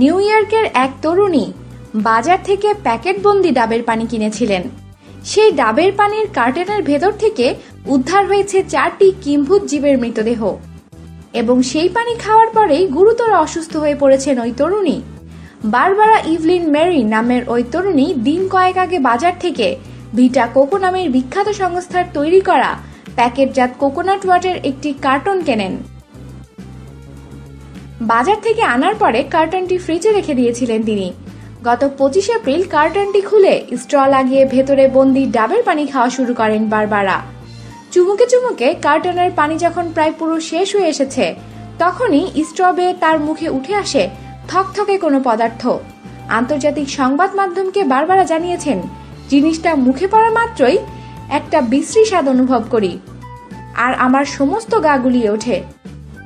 New ইয়র্কের এক তরুণী বাজার থেকে প্যাকেটবন্দি ডাবের পানি কিনেছিলেন। সেই ডাবের পানির কার্টেনের ভেতর থেকে উদ্ধার হয়েছে চারটি কিম্ভূত জীবের মৃতদেহ। এবং সেই পানি খাওয়ার পরেই গুরুতর অসুস্থ হয়ে পড়েছেন ওই তরুণী। বারবারা ইভলিন মেরি নামের ওই তরুণী দিন কয়েক আগে বাজার থেকে ভিটা কোকো নামের বিখ্যাত সংস্থার তৈরি করা প্যাকেটজাত কোকোনাট ওয়াটার একটি কার্টন কেনেন। বাজার থেকে আনার পরে কার্টনটি ফ্রিজে রেখে দিয়েছিলেন তিনি। গত পঁচিশ এপ্রিল কার্টনটি খুলে স্ট্র লাগিয়ে ভেতরে বন্দি ডাবের পানি খাওয়া শুরু করেন বারবারা। চুমুকে চুমুকে কার্টনের পানি যখন প্রায় পুরো শেষ হয়ে এসেছে, তখনই স্ট্র বেয়ে তার মুখে উঠে আসে থকথকে কোনো পদার্থ। আন্তর্জাতিক সংবাদ মাধ্যমকে বারবারা জানিয়েছেন, জিনিসটা মুখে পড়া মাত্রই একটা বিশ্রী স্বাদ অনুভব করি। আর আমার সমস্ত গা গুলিয়ে ওঠে।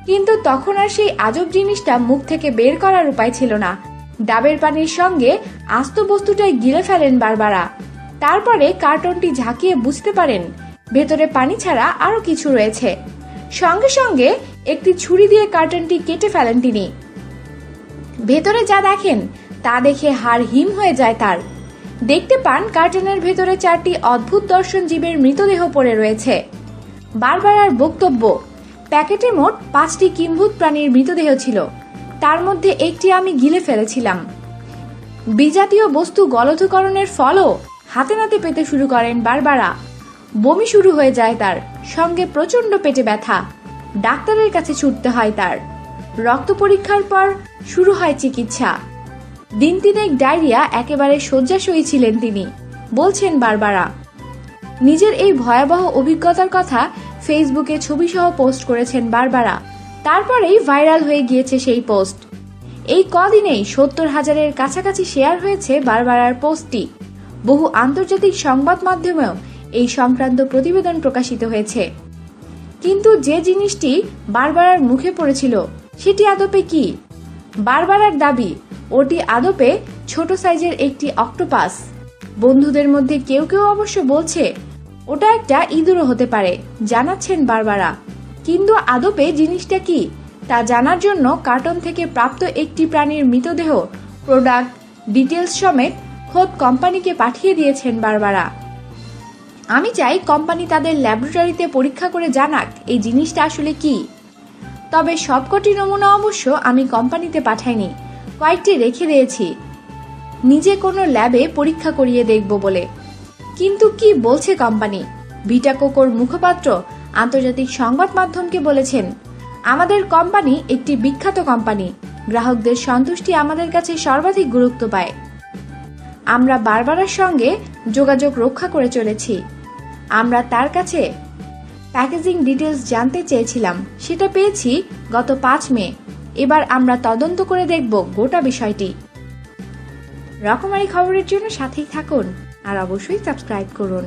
কিন্তু তখন আর সেই আজব জিনিসটা মুখ থেকে বের করার উপায় ছিল না। ডাবের পানির সঙ্গে আস্ত বস্তুটাই গিলে ফেলেন বারবারা। তারপরে কার্টনটি ঝাঁকিয়ে বুঝতে পারেন, ভেতরে পানি ছাড়া আরও কিছু রয়েছে। সঙ্গে সঙ্গে একটি ছুরি দিয়ে কার্টনটি কেটে ফেলেন তিনি। ভেতরে যা দেখেন, তা দেখে হাড় হিম হয়ে যায় তার। দেখতে পান কার্টনের ভেতরে চারটি অদ্ভুত দর্শন জীবের মৃতদেহ পড়ে রয়েছে। বারবার আর বক্তব্য প্যাকেটে মোট পাঁচটি কিম্ভূত প্রাণীর মৃতদেহ ছিল। তার মধ্যে একটি আমি গিলে ফেলেছিলাম। বিজাতীয় বস্তু গলধকরণের ফলও হাতে নাতে পেতে শুরু করেন বারবারা। বমি শুরু হয়ে যায় তার, সঙ্গে প্রচণ্ড পেটে ব্যথা। ডাক্তারের কাছে ছুটতে হয় তার। রক্ত পরীক্ষার পর শুরু হয় চিকিৎসা। দিন তিনেক ডায়রিয়া একেবারে শয্যাশয়ী ছিলেন তিনি, বলছেন বারবারা। নিজের এই ভয়াবহ অভিজ্ঞতার কথা ফেসবুকে ছবিসহ পোস্ট করেছেন বারবারা। তারপরেই ভাইরাল হয়ে গিয়েছে সেই পোস্ট। এই কদিনেই সত্তর হাজারের কাছাকাছি শেয়ার হয়েছে বারবারার পোস্টটি। বহু আন্তর্জাতিক সংবাদ মাধ্যমেও এই সংক্রান্ত প্রতিবেদন প্রকাশিত হয়েছে। কিন্তু যে জিনিসটি বারবারার মুখে পড়েছিল, সেটি আদপে কি? বারবারার দাবি, ওটি আদপে ছোট সাইজের একটি অক্টোপাস। বন্ধুদের মধ্যে কেউ কেউ অবশ্য বলছে ওটা একটা ইঁদুরও হতে পারে, জানাচ্ছেন বারবারা। কিন্তু আদপে জিনিসটা কি? তা জানার জন্য কার্টন থেকে প্রাপ্ত একটি প্রাণীর মৃতদেহ, প্রোডাক্ট ডিটেলস সমেত খোদ কোম্পানিকে পাঠিয়ে দিয়েছেন বারবারা। আমি চাই কোম্পানি তাদের ল্যাবরেটরিতে পরীক্ষা করে জানাক এই জিনিসটা আসলে কি। তবে সবকটি নমুনা অবশ্য আমি কোম্পানিতে পাঠাইনি, কয়েকটি রেখে দিয়েছি। নিজে কোনো ল্যাবে পরীক্ষা করিয়ে দেখব বলে। কিন্তু কি বলছে কোম্পানি? ভিটাকোকোর মুখপাত্র আন্তর্জাতিক সংবাদ মাধ্যমকে বলেছেন, আমাদের কোম্পানি একটি বিখ্যাত কোম্পানি। গ্রাহকদের সন্তুষ্টি আমাদের কাছে সর্বাধিক গুরুত্ব পায়। আমরা বারবারের সঙ্গে যোগাযোগ রক্ষা করে চলেছি। আমরা তার কাছে প্যাকেজিং ডিটেলস জানতে চেয়েছিলাম। সেটা পেয়েছি গত পাঁচ মে। এবার আমরা তদন্ত করে দেখব গোটা বিষয়টি। রকমারি খবরের জন্য সাথেই থাকুন। আর অবশ্যই সাবস্ক্রাইব করুন।